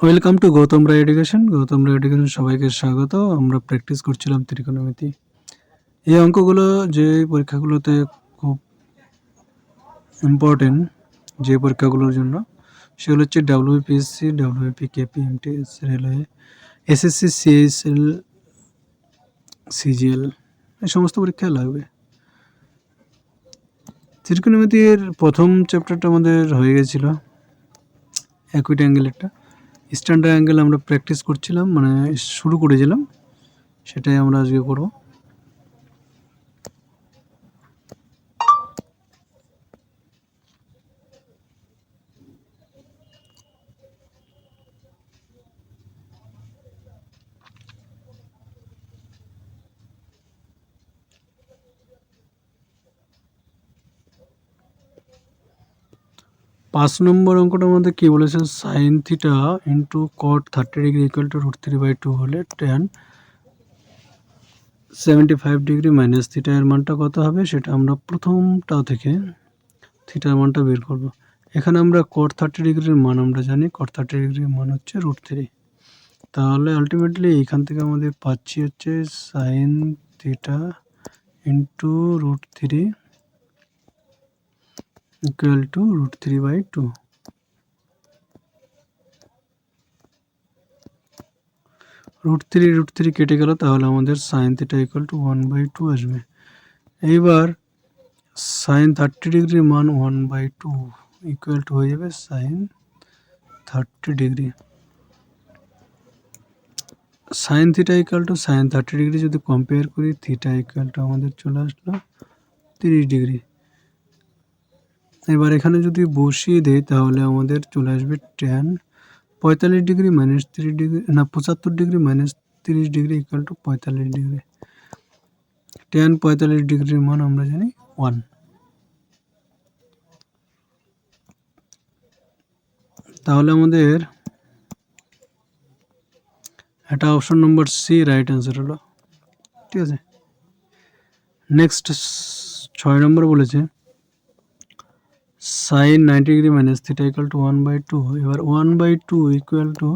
Welcome to Gautam Roy education Gautam Roy education সবাইকে স্বাগত। আমরা প্র্যাকটিস করছিলাম ত্রিকোণমিতি এই অঙ্কগুলো যে পরীক্ষাগুলোতে খুব ইম্পর্টেন্ট যে পরীক্ষাগুলোর জন্য, সেগুলো হচ্ছে W P S C W P K P M T S railway S S C C S L C G L এই সমস্ত পরীক্ষায় লাগবে। ত্রিকোণমিতির প্রথম চ্যাপ্টারটা আমাদের হয়ে গেছিল। অ্যাকুইট অ্যাঙ্গেলেরটা স্ট্যান্ডার্ড অ্যাঙ্গেল আমরা প্র্যাকটিস করছিলাম মানে শুরু করেছিলাম সেটাই আমরা আজকে করব। পাঁচ নম্বর অঙ্কটার মধ্যে কী বলেছে? Sine theta into cot thirty degree equal to root three by two হলে tan seventy five degree minus theta এর মানটা কত হবে? সেটা আমরা প্রথমটা থেকে থিটার মানটা বের করব। এখানে আমরা কট থার্টি ডিগ্রির মান আমরা জানি। কট থার্টি ডিগ্রির মান হচ্ছে রুট থ্রি তাহলে আলটিমেটলি এখান থেকে আমাদের পাচ্ছি হচ্ছে sine theta into root three equal to root 3 by 2 root three root three কেটে গেল, তাহলে আমাদের sine theta equal to one by two আসবে। এইবার সাইন থার্টি ডিগ্রির মান one by two equal to হয়ে যাবে sine thirty degree sine theta equal to sine thirty degree যদি কম্পেয়ার করি থিটা ইকুয়াল টু আমাদের চলে আসলো তিরিশ ডিগ্রি এবার এখানে যদি বসিয়ে দেই, তাহলে আমাদের চলে আসবে টেন পঁয়তাল্লিশ ডিগ্রি মাইনাস তিরিশ ডিগ্রি, না, পঁচাত্তর ডিগ্রি মাইনাস তিরিশ ডিগ্রি ইকুয়াল টু পঁয়তাল্লিশ ডিগ্রি। টেন পঁয়তাল্লিশ ডিগ্রির মান আমরা জানি ওয়ান তাহলে আমাদের এটা অপশন নম্বর সি রাইট অ্যান্সার হলো। ঠিক আছে? নেক্সট ছয় নম্বর বলেছে sine ninety degree minus theta equal to one by two এবার one by two equal to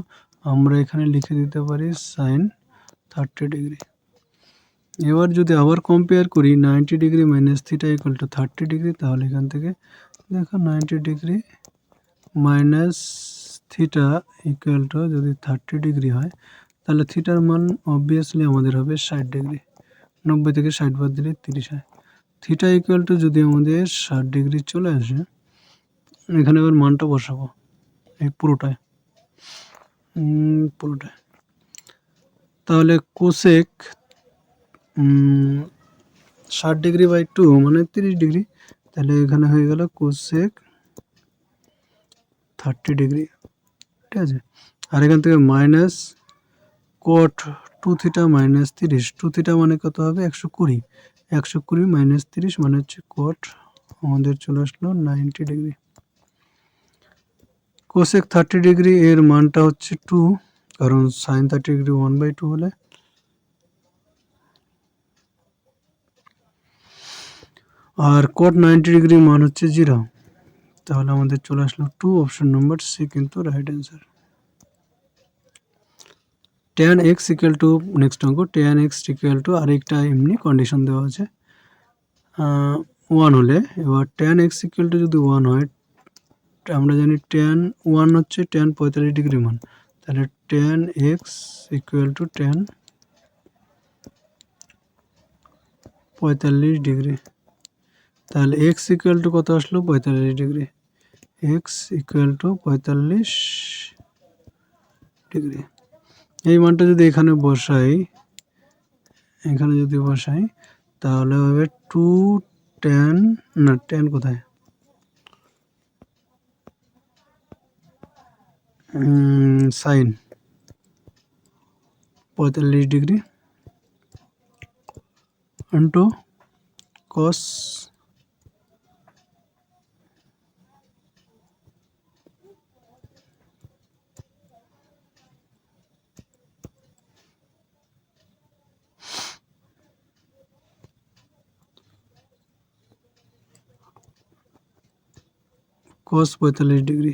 আমরা এখানে লিখে দিতে পারি সাইন থার্টি ডিগ্রি এবার যদি আবার কম্পেয়ার করি ninety degree minus theta equal to thirty degree তাহলে এখান থেকে দেখো ninety degree minus theta equal to যদি থার্টি ডিগ্রি হয়, তাহলে থিটার মান অবভিয়াসলি আমাদের হবে ষাট ডিগ্রি নব্বই থেকে ষাট বাদ দিলে তিরিশ হয়। থিটা ইকুয়াল টু যদি আমাদের ষাট ডিগ্রি চলে আসে এখানে এবার মানটা বসাবো। এই পুরোটায়। পুরোটায়। তাহলে কোসেক ষাট ডিগ্রি বাই টু মানে তিরিশ ডিগ্রি। তাহলে এখানে হয়ে গেল কোসেক থার্টি ডিগ্রি। ঠিক আছে? আর এখান থেকে minus cot two theta minus তিরিশ। টু থিটা মানে কত হবে? একশো কুড়ি। একশো কুড়ি মাইনাস তিরিশ মানে হচ্ছে কোট আমাদের চলে আসলো ninety degree. Cosec thirty degree এর মানটা হচ্ছে টু কারণ sine thirty degree one by two হলে আর কোট নাইনটি ডিগ্রি মান হচ্ছে জিরো তাহলে আমাদের চলে আসলো টু অপশন নম্বর সি কিন্তু right answer tan X equal to next অঙ্ক টেন এক্স ইকুয়াল টু আরেকটা এমনি কন্ডিশন দেওয়া আছে। ওয়ান হলে, এবার টেন এক্স ইকুয়াল টু যদি ওয়ান হয় আমরা জানি টেন ওয়ান হচ্ছে টেন পঁয়তাল্লিশ ডিগ্রি মান। তাহলে tan X equal to tan পঁয়তাল্লিশ ডিগ্রি। তাহলে এক্স ইকুয়াল টু কত আসলো? পঁয়তাল্লিশ ডিগ্রি। এক্স ইকুয়াল টু পঁয়তাল্লিশ ডিগ্রি। এই মানটা যদি এখানে বসাই, এখানে যদি বসাই, তাহলে হবে টু টেন না টেন কোথায়? সাইন পঁয়তাল্লিশ ডিগ্রি ইন্টু কস কস পঁয়তাল্লিশ ডিগ্রি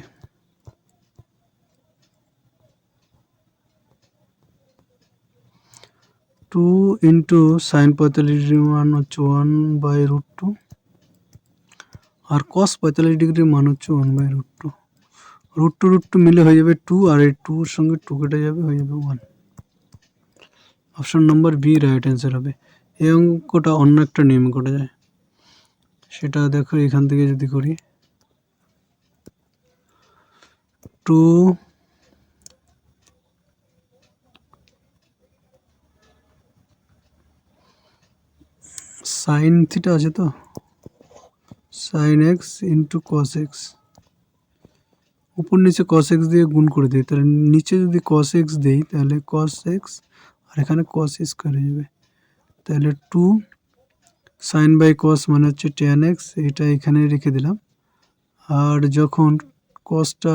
টু ইন্টু সাইন পঁয়তাল্লিশ ডিগ্রির মান হচ্ছে ওয়ান বাই রুট টু আর কস পঁয়তাল্লিশ ডিগ্রির মান হচ্ছে one by root two root two root two মিলে হয়ে যাবে টু আর এই টুর সঙ্গে টু কেটে যাবে, হয়ে যাবে ওয়ান অপশন নম্বর বি রাইট অ্যান্সার হবে। এই অঙ্কটা অন্য একটা নিয়মে করা যায়। সেটা দেখো এখান থেকে যদি করি। টু সাইন থিটা আছে তো? Sine X into cos X উপর নিচে কস এক্স দিয়ে গুণ করে দিই, তাহলে নিচে যদি কস এক্স দিই, তাহলে কস এক্স আর এখানে কস স্কোয়ার হয়ে যাবে। তাহলে টু সাইন বাই কস মানে হচ্ছে টেন এক্স এটা এখানে রেখে দিলাম। আর যখন কসটা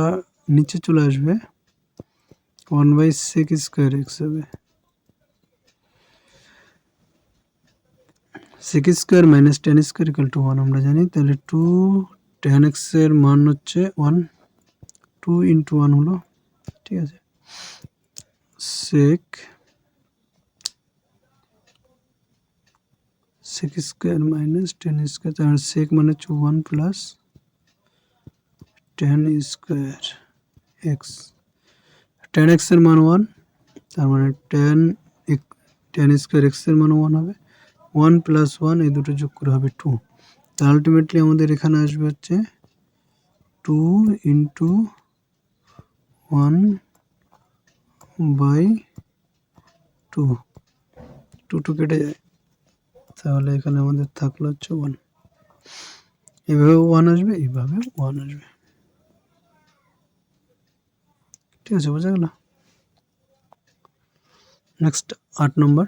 নিচে চলে আসবে one by sec square X হবে। Sec square minus tan square equal to one আমরা জানি। তাহলে টু টেন এক্সের মান হচ্ছে ওয়ান টু ইন্টু ওয়ান হলো, ঠিক আছে। Sec sec square minus tan square তার সেক মানে হচ্ছে one plus tan square X tan এক্সের মান ওয়ান তার মানে টেন টেন স্কোয়ার এক্সের মান ওয়ান হবে। ওয়ান প্লাস ওয়ান এই দুটো যোগ করে হবে টু তা আলটিমেটলি আমাদের এখানে আসবে হচ্ছে two into one by two two two কেটে যায়। তাহলে এখানে আমাদের থাকল হচ্ছে ওয়ান এভাবে ওয়ান আসবে এইভাবে ওয়ান আসবে। ঠিক আছে, বোঝা গেল? নেক্সট আট নম্বর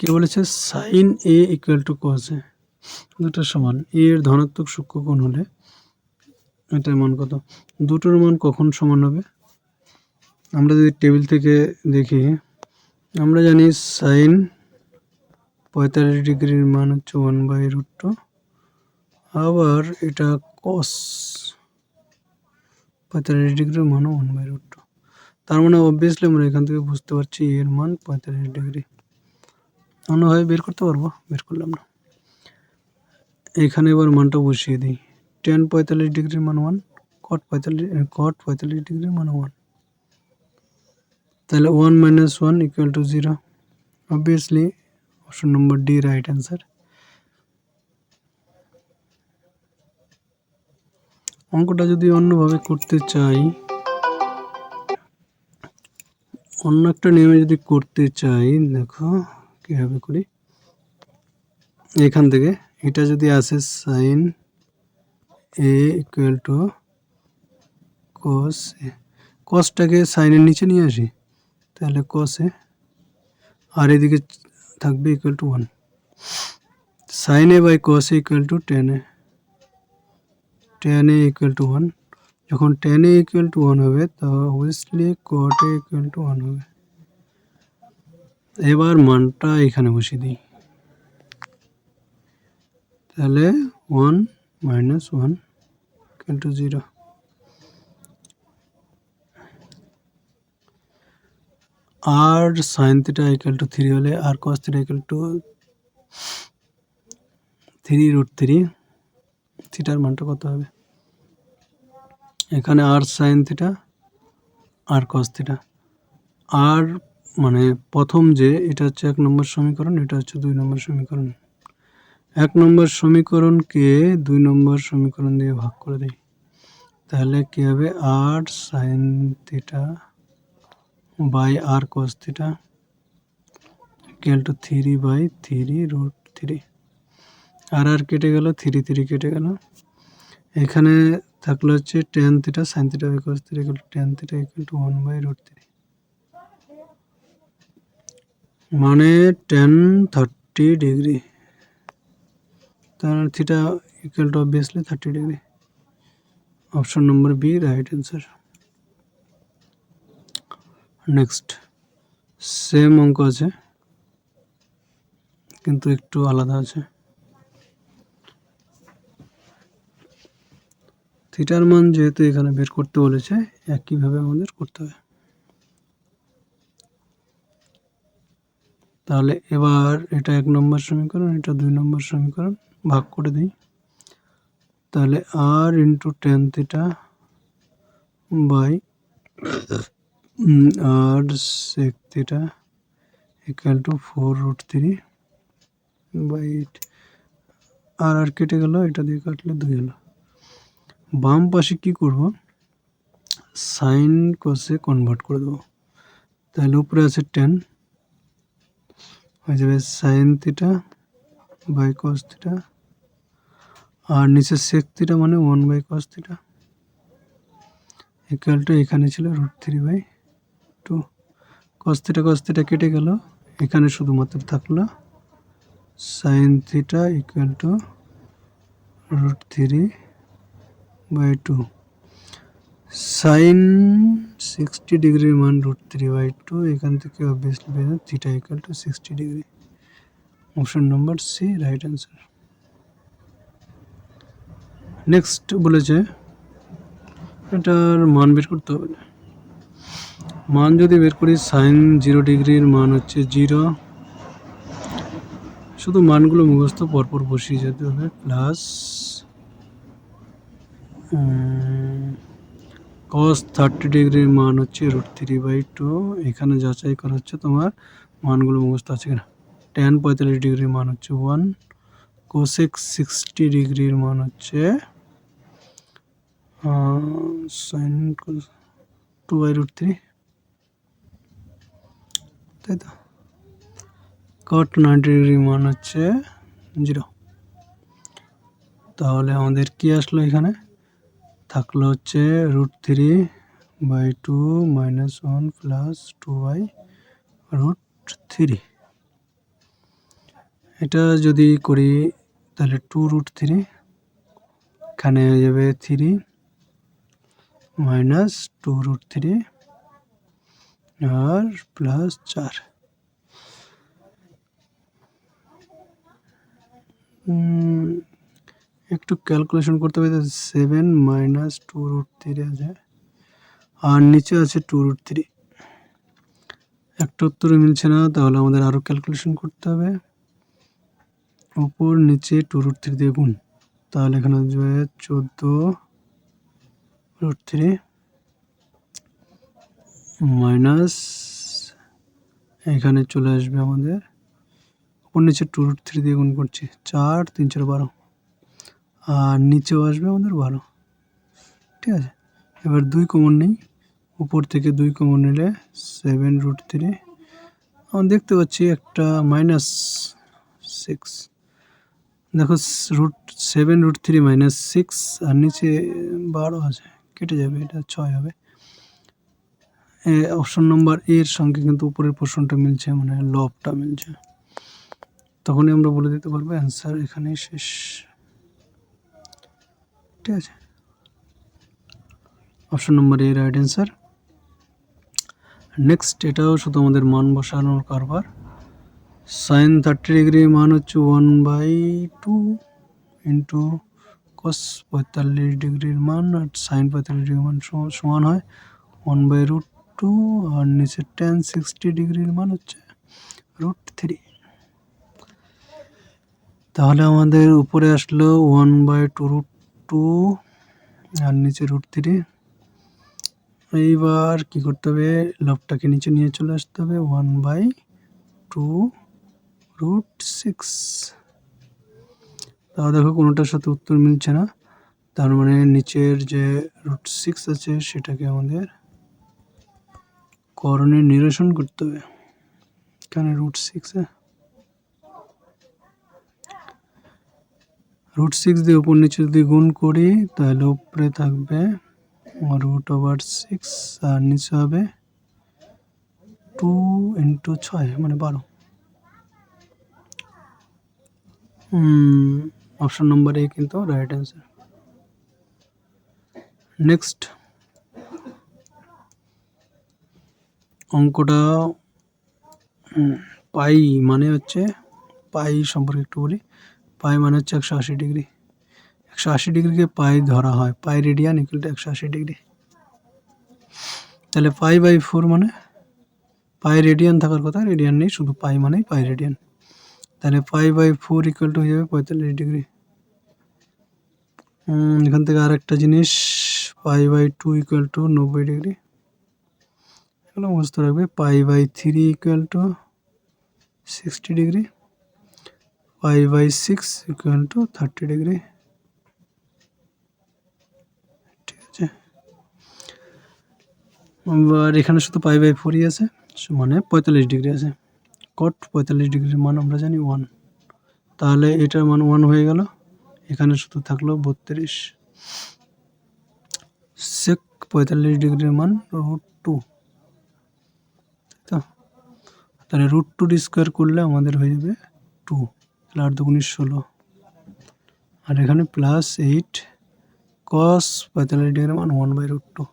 কি বলেছে? Sine A equal to cos A দুটো সমান। এ এর ধনাত্মক সূক্ষ্ম কোণ হলে এটার মান কত? দুটোর মান কখন সমান হবে? আমরা যদি টেবিল থেকে দেখি, আমরা জানি সাইন পঁয়তাল্লিশ ডিগ্রির মান হচ্ছে ওয়ান বাই রুট টু আবার এটা কস পঁয়তাল্লিশ ডিগ্রির মানও ওয়ান বাই রুট টু তার মানে অবভিয়াসলি আমরা এখান থেকে বুঝতে পারছি এর মান পঁয়তাল্লিশ ডিগ্রি। অন্যভাবে বের করতে পারব? বের করলাম না। এখানে এবার মানটা বসিয়ে দিই। টেন পঁয়তাল্লিশ ডিগ্রির মান ওয়ান কট পঁয়তাল্লিশ কট পঁয়তাল্লিশ ডিগ্রির মান ওয়ান তাহলে one minus one equal to zero obviously option number D right answer অঙ্কটা যদি অন্যভাবে করতে চাই, অন্য একটা নিয়মে যদি করতে চাই, দেখো কীভাবে করি? এখান থেকে এটা যদি আসে sine A equal to cos A কসটাকে সাইনের নিচে নিয়ে আসি, তাহলে কসে আর এদিকে থাকবে equal to one sine A by cos A equal to tan A tan A equal to one যখন tan A equal to one হবে তো obviously cot A equal to one হবে। এবার মানটা এখানে বসিয়ে দিই। তাহলে one minus one to zero R sine theta equal to three হলে R cos theta equal to three root three থিটার মানটা কত হবে? এখানে R sine theta R cos theta আর মানে প্রথম যে, এটা হচ্ছে এক নম্বর সমীকরণ, এটা হচ্ছে দুই নম্বর সমীকরণ। এক নম্বর সমীকরণকে দুই নম্বর সমীকরণ দিয়ে ভাগ করে দিই। তাহলে কী হবে? R sine theta by R cos theta equal to three by three root three R R কেটে গেল থ্রি থ্রি কেটে গেল। এখানে থাকল হচ্ছে tan theta sine theta by cos theta equal to tan theta equal to one by root three মানে tan thirty degree তার theta equal to obviously thirty degree option number B right answer next same অঙ্ক আছে, কিন্তু একটু আলাদা আছে। থিটার মান যেহেতু এখানে বের করতে বলেছে, একইভাবে আমাদের করতে হবে। তাহলে এবার এটা এক নম্বর সমীকরণ, এটা দুই নম্বর সমীকরণ, ভাগ করে দিই। তাহলে R into tan theta by R sec theta equal to four root three by eight R R কেটে গেল, এটা দিয়ে কাটলে দুই হলো। বাম পাশে কি করব? সাইন কসে কনভার্ট করে দেবো। তাহলে উপরে আছে টেন হয়ে যাবে sine theta by cos theta আর নিচে সেক থিটা মানে ওয়ান বাই কস থিটা ইকুয়ালটা এখানে ছিল root three by two cos theta cos theta কেটে গেল। এখানে শুধুমাত্র থাকল sine theta equal to root three by two sine sixty ডিগ্রির মান রুট থ্রি বাই টু, এখান থেকে অবভিয়াসলি পেয়ে theta equal to sixty degree option number C right answer next বলেছে, এটার মান বের করতে হবে। মান যদি বের করি, সাইন জিরো ডিগ্রির মান হচ্ছে জিরো। শুধু মানগুলো মুখস্থ পরপর বসিয়ে যেতে হবে প্লাস কস থার্টি ডিগ্রির মান হচ্ছে রুট থ্রি বাই টু এখানে যাচাই করা হচ্ছে তোমার মানগুলো মুখস্থ আছে কিনা। টেন পঁয়তাল্লিশ ডিগ্রির মান হচ্ছে ওয়ান কোসেক সিক্সটি ডিগ্রির মান হচ্ছে sine two by root three তাই তো? কট নাইনটি ডিগ্রি মান হচ্ছে জিরো তাহলে আমাদের কি আসলো এখানে? থাকল হচ্ছে root three by two minus one plus two by root three এটা যদি করি তাহলে টু রুট থ্রি এখানে হয়ে যাবে three minus two root three আর প্লাস চার। উম, একটু ক্যালকুলেশন করতে হবে seven minus two root three আছে। আর নিচে আছে টু রুট থ্রি একটা উত্তরে মিলছে না, তাহলে আমাদের আরও ক্যালকুলেশন করতে হবে। উপর নিচে টু রুট থ্রি দিয়ে গুণ। তাহলে এখানে আসবে চোদ্দ রুট থ্রি মাইনাস এখানে চলে আসবে আমাদের। উপর নিচে টু রুট থ্রি দিয়ে গুণ করছি, চার, তিন, চার, বারো। আর নিচেও আসবে আমাদের বারো। ঠিক আছে? এবার দুই কমন নেই। উপর থেকে দুই কমন নিলে সেভেন রুট থ্রি আমরা দেখতে পাচ্ছি একটা মাইনাস সিক্স দেখো root seven root three minus six আর নিচে বারো আছে। কেটে যাবে, এটা ছয় হবে। অপশন নম্বর এর সঙ্গে কিন্তু উপরের পোর্শনটা মিলছে মানে লবটা মিলছে। তখনই আমরা বলে দিতে পারব অ্যান্সার এখানেই শেষ। ঠিক আছে। Option number A right answer next এটাও শুধু আমাদের মান বসানোর কারবার। সাইন থার্টি ডিগ্রি মান হচ্ছে one by two into cos পঁয়তাল্লিশ ডিগ্রির মান আর সাইন পঁয়তাল্লিশ ডিগ্রির মান সম- সমান হয় ওয়ান বাই রুট টু আর নিচে টেন সিক্সটি ডিগ্রির মান হচ্ছে রুট থ্রি তাহলে আমাদের উপরে আসলো one by two root two আর নিচে রুট থ্রি। এইবার কি করতে হবে? লবটাকে নিচে নিয়ে চলে আসতে হবে। One by two root six. তাও দেখো কোনোটার সাথে উত্তর মিলছে না। তার মানে নিচের যে রুট সিক্স আছে, সেটাকে আমাদের করণে নিরসন করতে হবে। এখানে রুট সিক্স রুট সিক্স দিয়ে উপর নিচে যদি গুণ করি, তাহলে উপরে থাকবে রুট ওভার সিক্স আর নিচে হবে টু ইন্টু ছয় মানে বারো। অপশন নম্বর এ কিন্তু রাইট অ্যান্সার নেক্সট অঙ্কটা পাই মানে হচ্ছে পাই সম্পর্কে একটু বলি। পাই মানে হচ্ছে একশো আশি ডিগ্রি একশো আশি ডিগ্রিকে পাই ধরা হয় পাই রেডিয়ান ইকুয়াল টু একশো আশি ডিগ্রি তাহলে পাই বাই ফোর মানে পাই রেডিয়ান থাকার কথা রেডিয়ান নেই শুধু পাই মানেই পাই রেডিয়ান তাহলে pi by four equal to হয়ে যাবে পঁয়তাল্লিশ ডিগ্রি উম, এখান থেকে আর একটা জিনিস pi by two equal to নব্বই ডিগ্রি এগুলো বুঝতে রাখবে pi by three equal to sixty degree pi by six equal to thirty degree ঠিক আছে? এবার এখানে শুধু পাই বাই ফোরই আছে মানে পঁয়তাল্লিশ ডিগ্রি আছে। কট পঁয়তাল্লিশ ডিগ্রির মান আমরা জানি ওয়ান তাহলে এটার মান ওয়ান হয়ে গেল, এখানে শুধু থাকল বত্রিশ। সেক পঁয়তাল্লিশ ডিগ্রির মান রুট টু তাহলে রুট টু স্কোয়ার করলে আমাদের হয়ে যাবে টু তাহলে আট দুগুণিশ ষোলো। আর এখানে প্লাস এইট কস পঁয়তাল্লিশ ডিগ্রির মান one by root two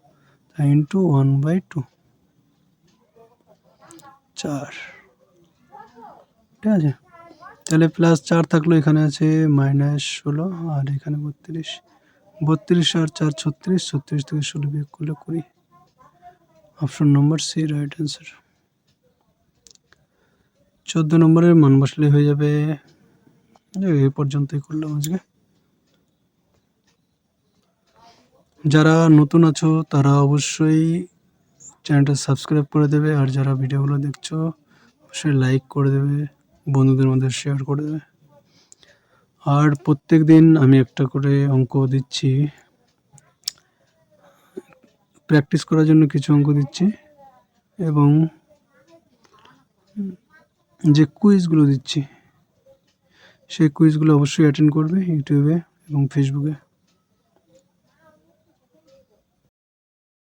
into one by two চার। ঠিক আছে? তাহলে প্লাস চার থাকল, এখানে আছে মাইনাস ষোলো, আর এখানে বত্রিশ। বত্রিশ আর চার ছত্রিশ ছত্রিশ থেকে ষোলো বিয়োগ করলে কুড়ি। Option number C right answer চোদ্দ নম্বরের মান বসলে হয়ে যাবে এই পর্যন্তই করলাম আজকে। যারা নতুন আছো, তারা অবশ্যই চ্যানেলটা সাবস্ক্রাইব করে দেবে, আর যারা ভিডিওগুলো দেখছ, অবশ্যই লাইক করে দেবে, বন্ধুদের মধ্যে শেয়ার করে দেবে। আর প্রত্যেক দিন আমি একটা করে অঙ্ক দিচ্ছি। প্র্যাকটিস করার জন্য কিছু অঙ্ক দিচ্ছি এবং যে কুইজগুলো দিচ্ছি সেই কুইজগুলো অবশ্যই অ্যাটেন্ড করবে ইউটিউবে এবং ফেসবুকে